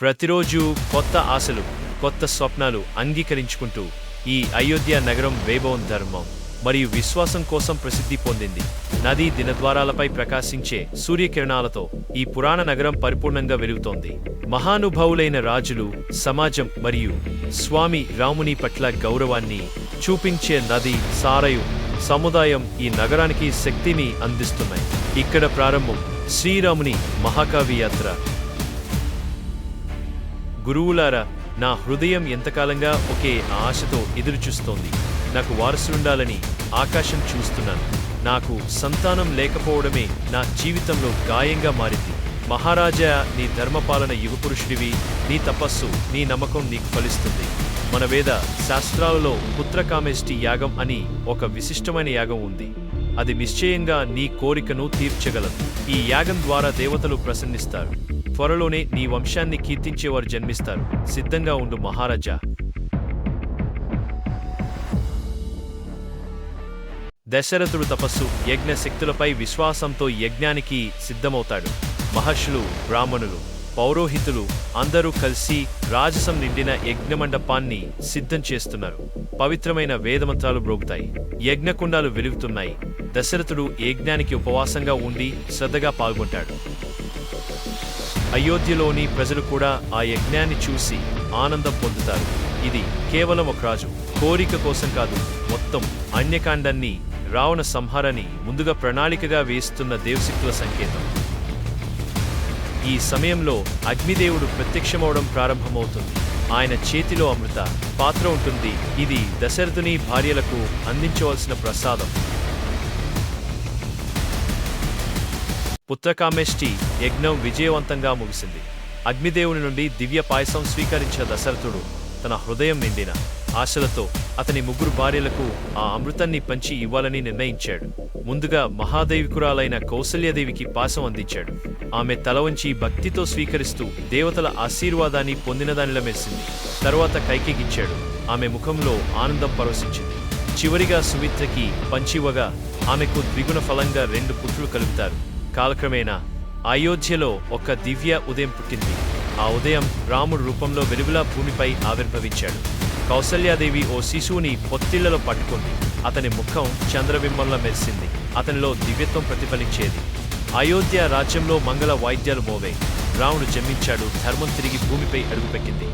ప్రతిరోజు కొత్త ఆశలు కొత్త స్వప్నాలు అంగీకరించుకుంటూ ఈ అయోధ్య నగరం వైభవం ధర్మం మరియు విశ్వాసం కోసం ప్రసిద్ధి పొందింది. నదీ దినద్వారాలపై ప్రకాశించే సూర్యకిరణాలతో ఈ పురాణ నగరం పరిపూర్ణంగా వెలుగుతోంది. మహానుభావులైన రాజులు సమాజం మరియు స్వామి రాముని పట్ల గౌరవాన్ని చూపించే నది సారయు సముదాయం ఈ నగరానికి శక్తిని అందిస్తున్నాయి. ఇక్కడ ప్రారంభం శ్రీరాముని మహాకావి యాత్ర. గురువులారా నా హృదయం ఎంతకాలంగా ఒకే ఆశతో ఎదురుచూస్తోంది. నాకు వారసులుండాలని ఆకాశం చూస్తున్నాను. నాకు సంతానం లేకపోవడమే నా జీవితంలో గాయంగా మారింది. మహారాజా నీ ధర్మపాలన యుగపురుషుడివి నీ తపస్సు నీ నమ్మకం నీకు ఫలిస్తుంది. మన వేద శాస్త్రాలలో పుత్రకామేష్టి యాగం అని ఒక విశిష్టమైన యాగం ఉంది. అది నిశ్చయంగా నీ కోరికను తీర్చగలదు. ఈ యాగం ద్వారా దేవతలు ప్రసన్నిస్తారు. త్వరలోనే నీ వంశాన్ని కీర్తించేవారు జన్మిస్తారు. సిద్ధంగా ఉండు మహారాజా. దశరథుడు తపస్సు యజ్ఞ శక్తులపై విశ్వాసంతో యజ్ఞానికి సిద్ధమవుతాడు. మహర్షులు బ్రాహ్మణులు పౌరోహితులు అందరూ కలిసి రాజసం నిండిన యజ్ఞమండపాన్ని సిద్ధం చేస్తున్నారు. పవిత్రమైన వేదమంత్రాలు బ్రోగుతాయి యజ్ఞకుండాలు వెలుగుతున్నాయి. దశరథుడు యజ్ఞానికి ఉపవాసంగా ఉండి శ్రద్ధగా పాల్గొంటాడు? అయోధ్యలోని ప్రజలు కూడా ఆ యజ్ఞాన్ని చూసి ఆనందం పొందుతారు. ఇది కేవలం ఒక రాజు. కోరిక కోసం కాదు మొత్తం అన్యకాండాన్ని రావణ సంహారాన్ని ముందుగా ప్రణాళికగా వేస్తున్న దేవశక్తుల సంకేతం. ఈ సమయంలో అగ్నిదేవుడు ప్రత్యక్షమవడం ప్రారంభమవుతుంది. ఆయన చేతిలో అమృత పాత్ర ఉంటుంది. ఇది దశరథుని భార్యలకు అందించవలసిన ప్రసాదం. పుత్రకామేష్టి యజ్ఞం విజయవంతంగా ముగిసింది. అగ్నిదేవుని నుండి దివ్య పాయసం స్వీకరించిన దశరథుడు తన హృదయం నిండిన ఆశలతో అతని ముగ్గురు భార్యలకు ఆ అమృతాన్ని పంచి ఇవ్వాలని నిర్ణయించాడు. ముందుగా మహాదైవికురాలైన కౌసల్యదేవికి పాసం అందించాడు. ఆమె తల వంచి భక్తితో స్వీకరిస్తూ దేవతల ఆశీర్వాదాన్ని పొందినదానిలా మెరిసింది. తరువాత కైకిగిచ్చాడు ఆమె ముఖంలో ఆనందం పరవశించింది చివరిగా సుమిత్రకి పంచివగా ఆమెకు ద్విగుణ ఫలంగా రెండు పుత్రులు కలుగుతారు కాలక్రమేణా అయోధ్యలో ఒక దివ్య ఉదయం పుట్టింది. ఆ ఉదయం రాముడు రూపంలో వెలుగులా భూమిపై ఆవిర్భవించాడు. కౌసల్యాదేవి ఓ శిశువుని పొత్తిళ్ళలో పట్టుకుంది. అతని ముఖం చంద్రబింబంలో మెరిసింది. అతనిలో దివ్యత్వం ప్రతిఫలించేది. అయోధ్య రాజ్యంలో మంగళ వాయిద్యాలు మోవే. రాముడు జన్మించాడు. ధర్మం తిరిగి భూమిపై అడుగుపెక్కింది